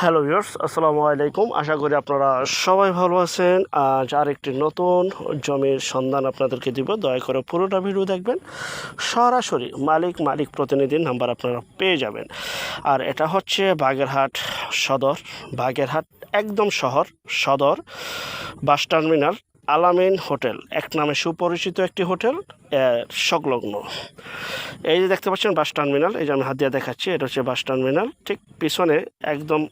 Hello viewers, আসসালামু আলাইকুম। আশা করি আপনারা সবাই ভালো আছেন। আজ আরেকটি নতুন জমির সন্ধান আপনাদেরকে দিব। দয়া করে পুরোটা ভিডিও দেখবেন। সরাসরি মালিক মালিক প্রতিনিধির নাম্বার আপনারা পেয়ে যাবেন। আর এটা হচ্ছে বাগেরহাট সদর। বাগেরহাট একদম শহর, সদর বাস টার্মিনাল, আলামিন হোটেল। এক নামে সুপরিচিত একটি হোটেল সংলগ্ন। এই যে দেখতে পাচ্ছেন বাস টার্মিনাল, এই যে আমি হাত দিয়ে দেখাচ্ছি, এটা হচ্ছে বাস টার্মিনাল। ঠিক পিছনে একদম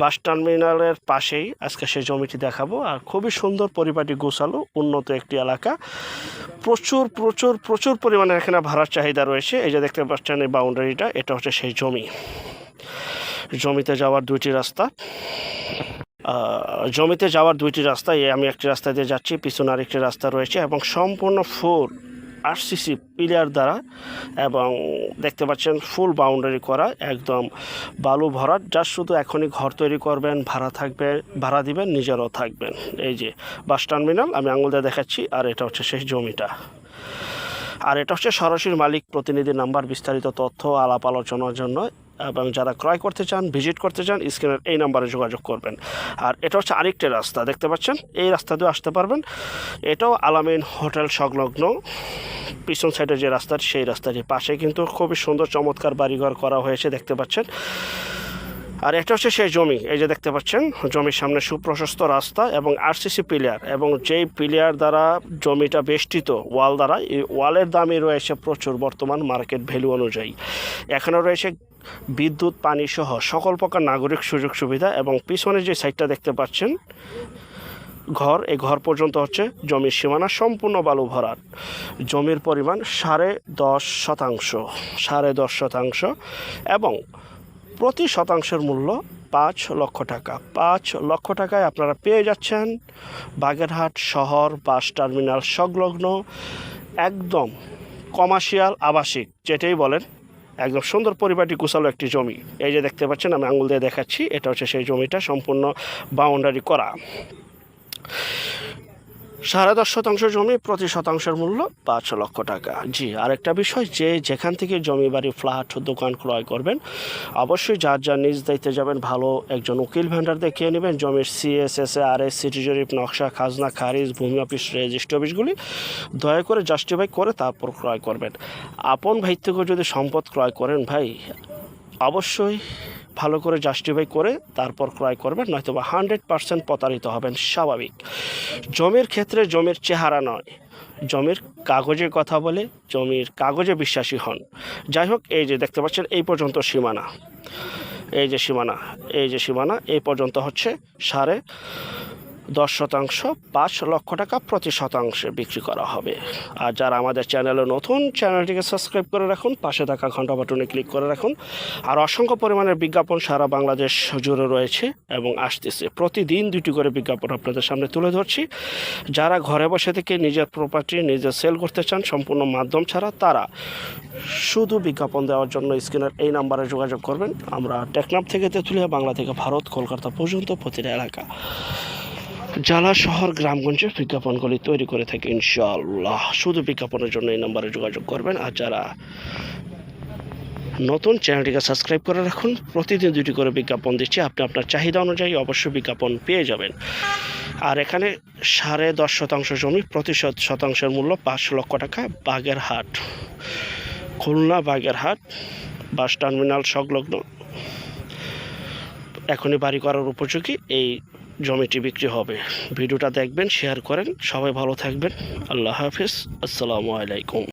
বাস টার্মিনালের পাশেই আজকে সেই জমিটি দেখাবো। আর খুবই সুন্দর পরিপাটি গোছালো, উন্নত একটি এলাকা। প্রচুর প্রচুর প্রচুর পরিমাণে এখানে ভাড়ার চাহিদা রয়েছে। এই যে দেখতে পাচ্ছেন এই বাউন্ডারিটা, এটা হচ্ছে সেই জমি। জমিতে যাওয়ার দুইটি রাস্তা। জমিতে যাওয়ার দুইটি রাস্তা আমি একটি রাস্তা দিয়ে যাচ্ছি, পিছনে আরেকটি রাস্তা রয়েছে এবং সম্পূর্ণ ফুল আরসিসি পিলার দ্বারা এবং দেখতে পাচ্ছেন ফুল বাউন্ডারি করা, একদম বালু ভরাট যা শুধু এখনই ঘর তৈরি করবেন, ভাড়া থাকবে, ভাড়া দিবেন, নিজেরও থাকবেন। এই যে বাস টার্মিনাল আমি আঙুল দিয়ে দেখাচ্ছি, আর এটা হচ্ছে সেই জমিটা। আর এটা হচ্ছে সরাসরি মালিক প্রতিনিধি নাম্বার, বিস্তারিত তথ্য, আলাপ আলোচনার জন্য। এবং যারা ক্রয় করতে চান, ভিজিট করতে চান, স্ক্রিনের এই নাম্বারে যোগাযোগ করবেন। আর এটা হচ্ছে আরেকটি রাস্তা, দেখতে পাচ্ছেন? এই রাস্তা দিয়ে আসতে পারবেন। এটাও আলামিন হোটেল সংলগ্ন। পিছন সাইডে যে রাস্তাটি, সেই রাস্তাটির পাশে কিন্তু খুবই সুন্দর, চমৎকার বাড়িঘর করা হয়েছে, দেখতে পাচ্ছেন? আর এটা হচ্ছে সেই জমি, এই যে দেখতে পাচ্ছেন, জমির সামনে সুপ্রশস্ত রাস্তা এবং আরসিসি পিলার এবং যেই পিলিয়ার দ্বারা জমিটা বেষ্টিত, ওয়াল দ্বারা, এই ওয়ালের দামই রয়েছে প্রচুর বর্তমান মার্কেট ভ্যালু অনুযায়ী। এখানে রয়েছে বিদ্যুৎ, পানি সহ সকল প্রকার নাগরিক সুযোগ সুবিধা এবং পিছনে যে সাইডটা দেখতে পাচ্ছেন, ঘর, এই ঘর পর্যন্ত হচ্ছে জমির সীমানা সম্পূর্ণ বালু ভরাট। জমির পরিমাণ সাড়ে দশ শতাংশ, সাড়ে দশ শতাংশ এবং প্রতি শতাংশের মূল্য পাঁচ লক্ষ টাকা। পাঁচ লক্ষ টাকায় আপনারা পেয়ে যাচ্ছেন বাগেরহাট শহর বাস টার্মিনাল সংলগ্ন একদম কমার্শিয়াল আবাসিক, যেটাই বলেন, একদম সুন্দর পরিপাটি কুশালো একটি জমি। এই যে দেখতে পাচ্ছেন, আমি আঙুল দিয়ে দেখাচ্ছি, এটা হচ্ছে সেই জমিটা সম্পূর্ণ বাউন্ডারি করা। সাড়ে দশ শতাংশ জমি প্রতি শতাংশের মূল্য পাঁচ লক্ষ টাকা। জি, আরেকটা বিষয় যে যেখান থেকে জমি বাড়ি, ফ্ল্যাট, দোকান ক্রয় করবেন, অবশ্যই যার যার নিজ দায়িত্বে যাবেন, ভালো একজন উকিল ভেন্ডার দেখিয়ে নেবেন। জমির সিএসএস আর এস সিটি জরিপ নকশা, খাজনা, খারিজ, ভূমি অফিস রেজিস্ট্রি অফিসগুলি দয়া করে জাস্টিফাই করে তারপর ক্রয় করবেন। আপন ভাই থেকে যদি সম্পদ ক্রয় করেন ভাই, অবশ্যই ভালো করে জাস্টিফাই করে তারপর ক্রয় করবেন নয়তো বা হান্ড্রেড পারসেন্ট প্রতারিত হবেন, স্বাভাবিক। জমির ক্ষেত্রে জমির চেহারা নয়। জমির কাগজে কথা বলে জমির কাগজে বিশ্বাসী হন। যাই হোক, এই যে দেখতে পাচ্ছেন, এই পর্যন্ত সীমানা। এই যে সীমানা, এই যে সীমানা, এই পর্যন্ত হচ্ছে সাড়ে দশ শতাংশ, পাঁচ লক্ষ টাকা প্রতি শতাংশে বিক্রি করা হবে। আর যারা আমাদের চ্যানেলে নতুন, চ্যানেলটিকে সাবস্ক্রাইব করে রাখুন, পাশে থাকা ঘণ্টা বাটনে ক্লিক করে রাখুন। আর অসংখ্য পরিমাণের বিজ্ঞাপন সারা বাংলাদেশ জুড়ে রয়েছে এবং আসতেছে। প্রতিদিন দুটি করে বিজ্ঞাপন আপনাদের সামনে তুলে ধরছি। যারা ঘরে বসে থেকে নিজের প্রপার্টি নিজে সেল করতে চান, সম্পূর্ণ মাধ্যম ছাড়া তারা শুধু বিজ্ঞাপন দেওয়ার জন্য স্ক্রিনের এই নাম্বারে যোগাযোগ করবেন। আমরা টেকনাফ থেকে তেঁতুলিয়া, বাংলা থেকে ভারত, কলকাতা পর্যন্ত প্রতিটা এলাকা। জেলা শহর গ্রামগঞ্জে বিজ্ঞাপনগুলি তৈরি করে থাকে, ইনশাআল্লাহ। শুধু বিজ্ঞাপনের জন্য এই নম্বরে যোগাযোগ করবেন আর যারা নতুন চ্যানেলটিকে সাবস্ক্রাইব করে রাখুন, প্রতিদিন দুটি করে বিজ্ঞাপন দিচ্ছি। আপনি আপনার চাহিদা অনুযায়ী অবশ্যই বিজ্ঞাপন পেয়ে যাবেন। আর এখানে সাড়ে দশ শতাংশ জমি প্রতি শত- শতাংশের মূল্য পাঁচ লক্ষ টাকা বাগেরহাট। খুলনা বাগেরহাট, বাস টার্মিনাল সংলগ্ন। এখনই বাড়ি করার উপযোগী এই জমিটি বিক্রি হবে। ভিডিওটা দেখবেন শেয়ার করেন। সবাই ভালো থাকবেন। আল্লাহ হাফিজ। আসসালামু আলাইকুম।